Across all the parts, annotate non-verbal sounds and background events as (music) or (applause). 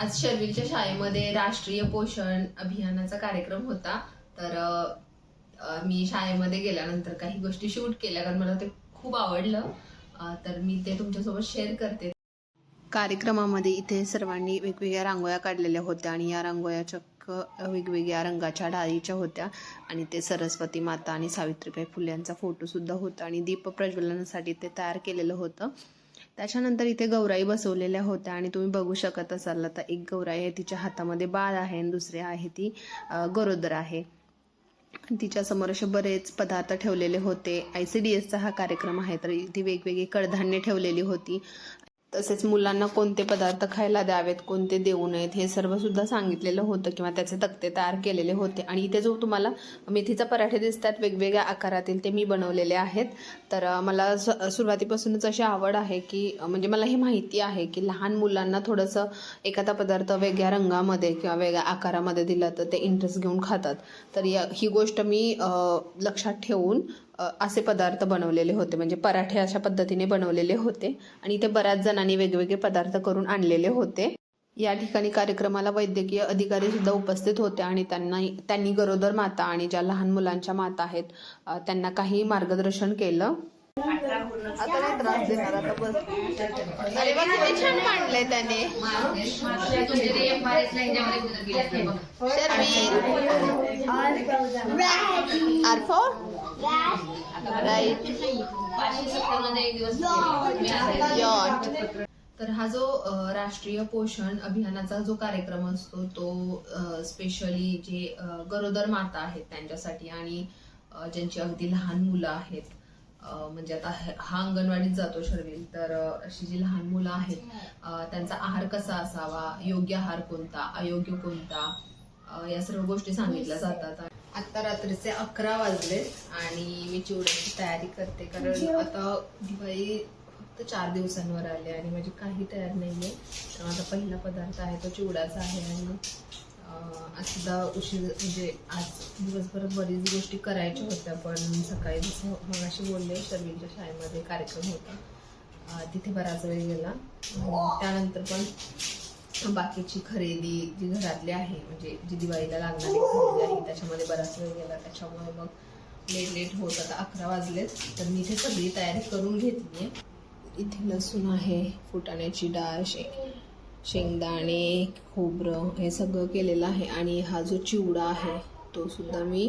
आज शर्विलच्या शाळेमध्ये राष्ट्रीय पोषण अभियानाचा कार्यक्रम होता. तर अ, मी शाळेमध्ये गेल्यानंतर काही गोष्टी शूट केल्या कारण मला ते खूप आवडलं. अ, तर मी ते तुमच्यासोबत शेअर करते. कार्यक्रमामध्ये इथे सर्वांनी वेगवेगळ्या रांगोळ्या काढलेल्या होत्या आणि या रांगोळ्या चक्क वेगवेगळ्या रंगाच्या डाळीच्या होत्या आणि ते सरस्वती माता आणि सावित्रीबाई फुले यांचा फोटोसुद्धा होता आणि दीप प्रज्वलनासाठी ते तयार केलेलं होतं. त्याच्यानंतर इथे गौराई बसवलेल्या होत्या आणि तुम्ही बघू शकत असाल तर एक गौराई आहे तिच्या हातामध्ये बाळ आहे आणि दुसरी आहे ती गरोदर आहे. तिच्यासमोर असे बरेच पदार्थ ठेवलेले होते. आय सी डी एसचा हा कार्यक्रम आहे तर इथे वेगवेगळी कडधान्य ठेवलेली होती. तसेच मुलांना कोणते पदार्थ खायला द्यावेत कोणते देऊ नयेत हे सर्व सुद्धा सांगितलेलं होतं किंवा त्याचे तक्ते तयार केलेले होते. आणि इथे जो तुम्हाला मेथीचा पराठे दिसतात वेगवेगळ्या आकारातील ते मी बनवलेले आहेत. तर मला स- सुरुवातीपासूनच अशी आवड आहे की म्हणजे मला हे माहिती आहे की लहान मुलांना थोडंसं एखादा पदार्थ वेगळ्या रंगामध्ये किंवा वेगळ्या आकारामध्ये दिला तर ते इंटरेस्ट घेऊन खातात. तर या ही गोष्ट मी लक्षात ठेवून असे पदार्थ बनवलेले होते. म्हणजे पराठे अशा पद्धतीने बनवलेले होते आणि इथे बऱ्याच जणांनी वेगवेगळे पदार्थ करून आणलेले होते. या ठिकाणी कार्यक्रमाला वैद्यकीय अधिकारी सुद्धा उपस्थित होते आणि त्यांना त्यांनी गरोदर माता आणि ज्या लहान मुलांच्या माता आहेत त्यांना काही मार्गदर्शन केलं. आता नाही त्रास देणार आता बस. अरे बघ किती छान मांडलंय त्याने. शर्मी आर्फो? राईट यॉट तर हा जो राष्ट्रीय पोषण अभियानाचा जो कार्यक्रम असतो तो स्पेशली जे गरोदर माता आहेत त्यांच्यासाठी आणि ज्यांची अगदी लहान मुलं आहेत म्हणजे आता हे- हा अंगणवाडीत जातो शर्विल तर अशी जी लहान मुलं आहेत त्यांचा आहार कसा असावा योग्य आहार कोणता अयोग्य कोणता या सर्व गोष्टी सांगितल्या जातात. आता रात्रीचे अकरा वाजले आणि मी चिवड्याची तयारी करते कारण आता दिवाळी फक्त चार दिवसांवर आले आणि माझी काही तयार नाहीये. तर माझा पहिला पदार्थ आहे तो चिवडाचा आहे आणि अं, सुद्धा उशीर म्हणजे आज दिवसभर बरीच गोष्टी करायच्या होत्या पण सकाळी जसं मगाशी बोलले शर्वींच्या शाळेमध्ये कार्यक्रम होता. तिथे बराच वेळ गेला. त्यानंतर पण बाकीची खरेदी जी घरातली आहे म्हणजे जी दिवाळीला लागणारी खरेदी आहे त्याच्यामध्ये बराच वेळ गेला. त्याच्यामुळे मग लेट लेट होत आता अकरा वाजलेत. तर मी इथे सगळी तयारी करून घेतली आहे इथे लसूण आहे फुटाण्याची डाळ शे शेंगदाणे खोबरं हे सगळं केलेलं आहे आणि हा जो चिवडा आहे तो सुद्धा मी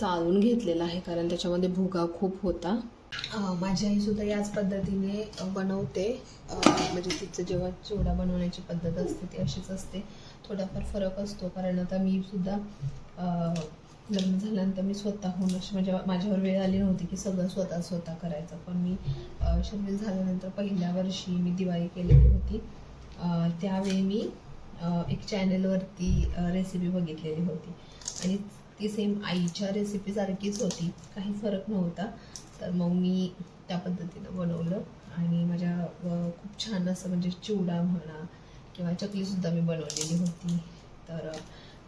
चाळून घेतलेला आहे कारण त्याच्यामध्ये भुगा खूप होता. माझी आई सुद्धा याच पद्धतीने बनवते. म्हणजे तिचं जेव्हा चिवडा बनवण्याची पद्धत असते ती अशीच असते. थोडाफार फरक असतो कारण आता मी सुद्धा लग्न झाल्यानंतर मी स्वतःहून अशी म्हणजे माझ्यावर वेळ आली नव्हती की सगळं स्वतः स्वतः करायचं. पण मी अं, झाल्यानंतर पहिल्या वर्षी मी दिवाळी केलेली होती. त्यावेळी मी एक चॅनलवरती रेसिपी बघितलेली होती. आणि ती सेम आईच्या रेसिपीसारखीच होती. काही फरक नव्हता. तर मग मी त्या पद्धतीनं बनवलं. आणि माझ्या खूप छान असं म्हणजे चिवडा म्हणा किंवा चकलीसुद्धा मी बनवलेली होती. तर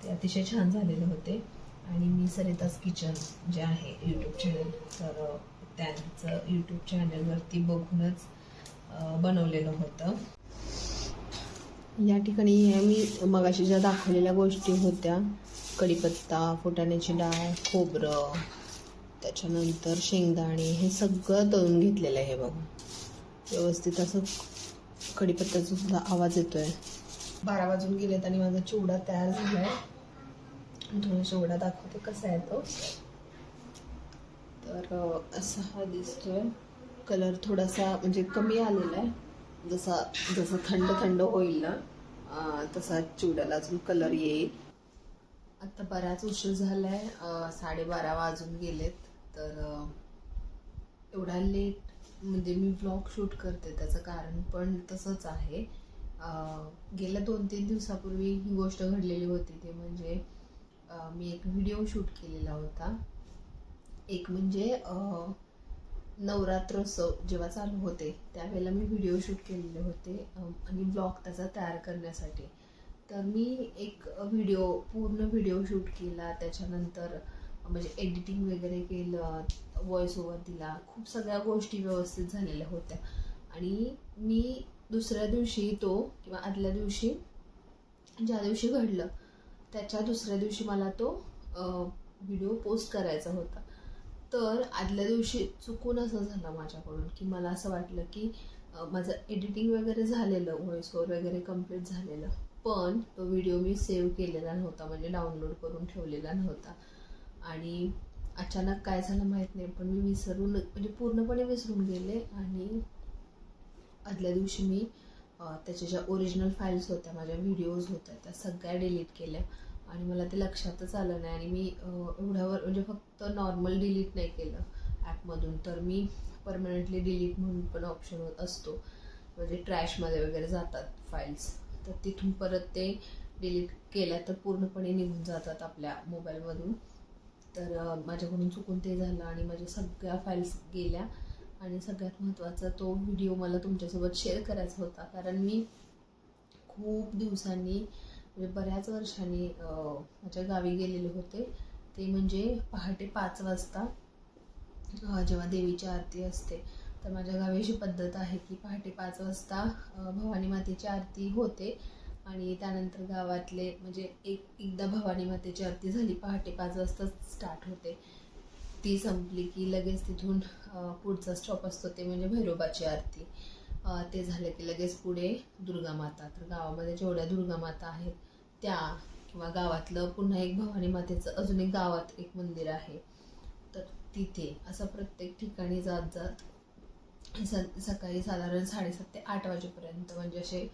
ते अतिशय छान झालेले होते. आणि मी सरिताज किचन जे आहे यूट्यूब चॅनल तर त्यांचं यूट्यूब चॅनलवरती बघूनच बनवलेलं होतं. या ठिकाणी ह्या मी मगाशी ज्या दाखवलेल्या गोष्टी होत्या कढीपत्ता फुटाण्याची डाळ खोबरं त्याच्यानंतर शेंगदाणे हे सगळं तळून घेतलेलं आहे बघा. व्यवस्थित असं कढीपत्त्याचा सुद्धा आवाज आहे बारा वाजून गेलेत आणि माझा चिवडा तयार झाला आहे थोडा चिवडा दाखवते कसा आहे तो. तर असा हा दिसतोय. कलर थोडासा म्हणजे कमी आलेला आहे. जसा जसं थंड थंड होईल ना तसा चिवड्याला अजून कलर येईल. आता बराच उशीर झालाय आहे साडेबारा वाजून गेलेत तर एवढा लेट म्हणजे मी ब्लॉग शूट करते त्याचं कारण पण तसंच आहे. गेल्या दोन तीन दिवसापूर्वी ही गोष्ट घडलेली होती ते म्हणजे मी एक व्हिडिओ शूट केलेला होता. एक म्हणजे नवरात्रोत्सव जेव्हा चालू होते त्यावेळेला मी व्हिडिओ शूट केलेले होते आणि ब्लॉग त्याचा तयार करण्यासाठी. तर मी एक व्हिडिओ पूर्ण व्हिडिओ शूट केला त्याच्यानंतर म्हणजे एडिटिंग वगैरे केलं व्हॉइस ओव्हर दिला खूप सगळ्या गोष्टी व्यवस्थित झालेल्या होत्या. आणि मी दुसऱ्या दिवशी तो किंवा आदल्या दिवशी ज्या दिवशी घडलं त्याच्या दुसऱ्या दिवशी मला तो व्हिडिओ पोस्ट करायचा होता. तर आदल्या दिवशी चुकून असं झालं माझ्याकडून की मला असं वाटलं की माझं एडिटिंग वगैरे झालेलं व्हॉइस ओवर वगैरे कंप्लीट झालेलं पण तो व्हिडिओ मी सेव्ह केलेला नव्हता म्हणजे डाउनलोड करून ठेवलेला नव्हता. आणि अचानक काय झालं माहीत नाही पण मी विसरून म्हणजे पूर्णपणे विसरून गेले आणि आदल्या दिवशी मी त्याच्या ज्या ओरिजिनल फाईल्स होत्या माझ्या व्हिडिओज होत्या त्या सगळ्या डिलीट केल्या. आणि मला ते लक्षातच आलं नाही आणि मी एवढ्यावर म्हणजे फक्त नॉर्मल डिलीट नाही केलं ॲपमधून तर मी परमनंटली डिलीट म्हणून पण ऑप्शन होत असतो. म्हणजे ट्रॅशमध्ये वगैरे जातात फाईल्स तर तिथून परत ते डिलीट केल्या तर पूर्णपणे निघून जातात आपल्या मोबाईलमधून तर माझ्याकडून चुकून ते झालं आणि माझ्या सगळ्या फाईल्स गेल्या. आणि सगळ्यात महत्त्वाचा तो व्हिडिओ मला तुमच्यासोबत शेअर करायचा होता. कारण मी खूप दिवसांनी म्हणजे बऱ्याच वर्षांनी माझ्या गावी गेलेले होते. ते म्हणजे पहाटे पाच वाजता जेव्हा देवीची आरती असते तर माझ्या गावी अशी पद्धत आहे की पहाटे पाच वाजता भवानी मातेची आरती होते आणि त्यानंतर गावातले म्हणजे एक एकदा भवानी मातेची आरती झाली पहाटे पाच वाजता स्टार्ट होते. ती संपली की लगेच तिथून पुढचा स्टॉप असतो ते म्हणजे भैरोबाची आरती. ते झालं की लगेच पुढे दुर्गा माता. तर गावामध्ये जेवढ्या दुर्गा माता आहेत त्या किंवा गावातलं पुन्हा एक भवानी मातेचं अजून एक गावात एक मंदिर आहे. तर तिथे असं प्रत्येक ठिकाणी जात जात स सकाळी साधारण साडेसात ते आठ वाजेपर्यंत म्हणजे असे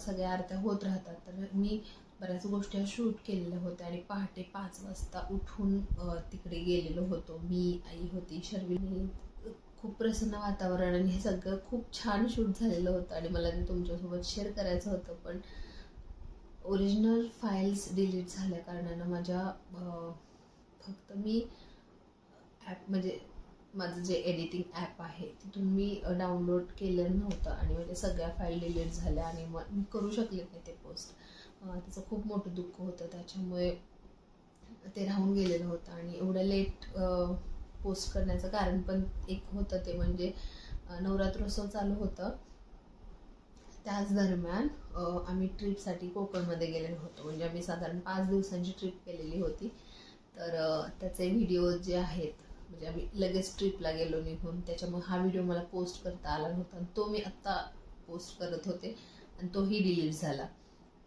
सगळ्या आरत्या होत राहतात. तर मी बऱ्याच गोष्टी शूट केलेल्या होत्या आणि पहाटे पाच वाजता उठून तिकडे गेलेलो होतो. मी आई होती शर्विनी खूप प्रसन्न वातावरण आणि हे सगळं खूप छान शूट झालेलं होतं आणि मला ते तुमच्यासोबत शेअर करायचं होतं पण ओरिजिनल फाईल्स डिलीट झाल्या कारणानं माझ्या फक्त मी ॲप म्हणजे माझं जे एडिटिंग ॲप आहे तिथून मी डाउनलोड केलं नव्हतं आणि म्हणजे सगळ्या फाईल डिलीट झाल्या आणि मग मी करू शकले नाही ते पोस्ट त्याचं खूप मोठं दुःख होतं त्याच्यामुळे ते राहून गेलेलं होतं आणि एवढं लेट पोस्ट करण्याचं कारण पण एक होतं ते म्हणजे नवरात्रोत्सव चालू होतं. त्याच दरम्यान आम्ही ट्रिपसाठी कोकणमध्ये गेलेलो होतो. म्हणजे आम्ही साधारण पाच दिवसांची ट्रिप केलेली होती. तर त्याचे व्हिडिओ जे आहेत म्हणजे आम्ही लगेच ट्रिपला गेलो निघून. त्याच्यामुळे हा व्हिडिओ मला पोस्ट करता आला नव्हता. आणि तो मी आत्ता पोस्ट करत होते. आणि तोही डिलीट झाला.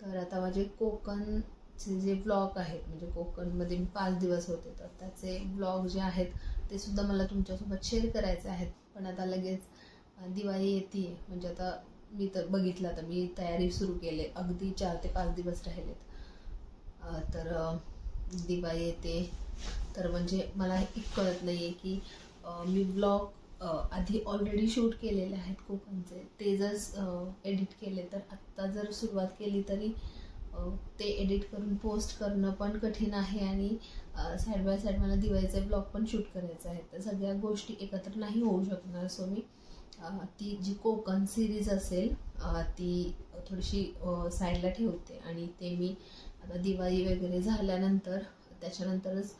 तर आता माझे कोकणचे जे ब्लॉग आहेत म्हणजे कोकणमध्ये मी पाच दिवस होते तर त्याचे ब्लॉग जे आहेत ते सुद्धा मला तुमच्यासोबत शेअर करायचे आहेत. पण आता लगेच दिवाळी येते म्हणजे आता मी तर बघितलं तर मी तयारी सुरू केली. अगदी चार ते पाच दिवस राहिलेत. तर दिवाळी येते. तर म्हणजे मला एक कळत नाही आहे की मी ब्लॉग आधी ऑलरेडी शूट केलेले आहेत कोकणचे म्हणजे. ते जर एडिट केले तर आत्ता जर सुरुवात केली तरी ते एडिट करून पोस्ट करणं पण कठीण आहे आणि साईड बाय साईड मला दिवाळीचे ब्लॉग पण शूट करायचं आहे तर सगळ्या गोष्टी एकत्र नाही होऊ शकणार. सो मी ती जी कोकण सिरीज असेल ती थोडीशी साईडला ठेवते. आणि ते मी आता दिवाळी वगैरे झाल्यानंतर त्याच्यानंतरच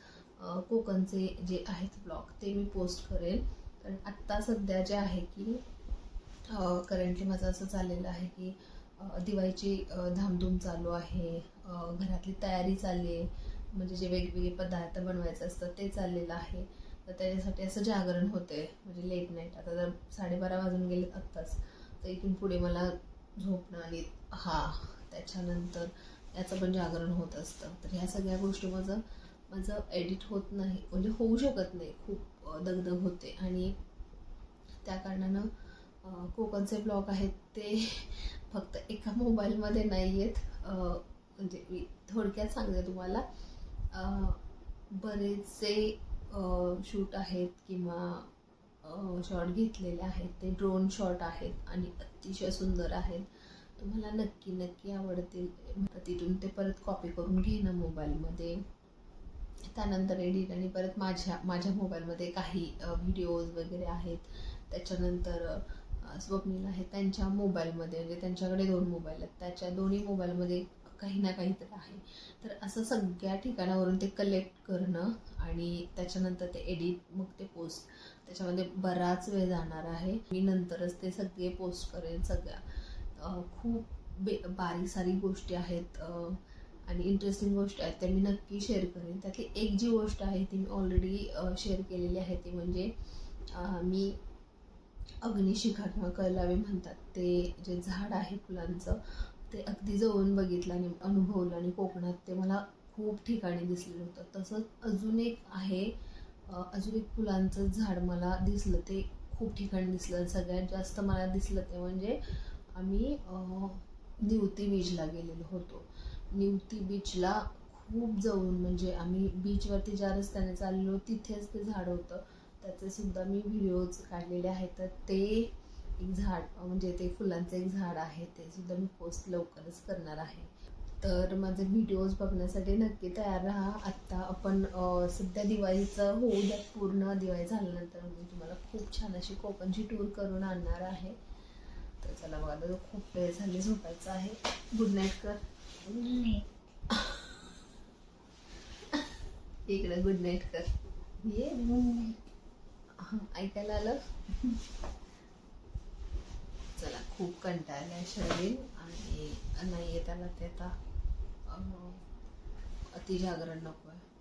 कोकणचे जे आहेत ब्लॉग ते मी पोस्ट करेन कारण आत्ता सध्या जे आहे की करंटली माझं असं चाललेलं आहे की दिवाळीची धामधूम चालू आहे. घरातली तयारी चालली आहे. म्हणजे जे वेगवेगळे पदार्थ बनवायचे असतात ते चाललेलं आहे. तर त्याच्यासाठी असं जागरण होते म्हणजे लेट नाईट आता जर साडेबारा वाजून गेले आत्ताच तर इथून पुढे मला झोपणं आणि हा त्याच्यानंतर याचं पण जागरण होत असतं. तर ह्या सगळ्या गोष्टी माझं माझं एडिट होत नाही. म्हणजे होऊ शकत नाही. खूप दगदग होते. आणि त्या कारणानं कोकणचे ब्लॉग आहेत ते फक्त एका मोबाईलमध्ये नाही आहेत म्हणजे मी थोडक्यात सांगते तुम्हाला. बरेचसे शूट आहेत किंवा शॉट घेतलेले आहेत. ते ड्रोन शॉट आहेत आणि अतिशय सुंदर आहेत. तुम्हाला नक्की नक्की आवडतील. तिथून ते परत कॉपी करून घेणं मोबाईलमध्ये. त्यानंतर एडिट आणि परत माझ्या माझ्या मोबाईलमध्ये काही व्हिडिओज वगैरे आहेत. त्याच्यानंतर स्वप्नील आहे त्यांच्या मोबाईलमध्ये म्हणजे त्यांच्याकडे दोन मोबाईल आहेत. त्याच्या दोन्ही मोबाईलमध्ये काही ना काहीतरी आहे. तर असं सगळ्या ठिकाणावरून ते कलेक्ट करणं आणि त्याच्यानंतर ते एडिट मग ते पोस्ट त्याच्यामध्ये बराच वेळ जाणार आहे. मी नंतरच ते सगळे पोस्ट करेन सगळ्या. खूप बे बारीक सारीक गोष्टी आहेत. आणि इंटरेस्टिंग गोष्टी आहेत. त्या मी नक्की शेअर करेन. त्यातली एक जी गोष्ट आहे ती मी ऑलरेडी शेअर केलेली आहे ती म्हणजे मी अग्निशिखा किंवा कळलावे म्हणतात. ते जे झाड आहे फुलांचं ते अगदी जवळून बघितलं आणि अनुभवलं आणि कोकणात ते मला खूप ठिकाणी दिसलेलं होतं. तसंच अजून एक आहे अजून एक फुलांचं झाड मला दिसलं ते खूप ठिकाणी दिसलं सगळ्यात जास्त मला दिसलं ते म्हणजे आम्ही निवती बीचला गेलेलो होतो. निवती बीचला खूप जवळून म्हणजे आम्ही बीचवरती ज्या रस्त्याने चाललो तिथेच ते झाड होतं. त्याचे सुद्धा मी व्हिडिओज काढलेले आहेत. तर ते एक झाड म्हणजे ते फुलांचं एक झाड आहे. ते सुद्धा मी पोस्ट लवकरच करणार आहे. तर माझे व्हिडिओज बघण्यासाठी नक्की तयार राहा. आत्ता आपण सध्या दिवाळीचं होऊ द्या पूर्ण दिवाळी झाल्यानंतर मी तुम्हाला खूप छान अशी कोकणची टूर करून आणणार आहे. तर चला बघा आता खूप वेळ झाली झोपायचं आहे. गुड नाईट कर. इकडे गुड नाईट कर. ये (laughs) ऐकायला आलं? चला खूप कंटाळलाय शरीर आणि नाही येताना त्याला ते आता अतिजागरण अति जागरण नको आहे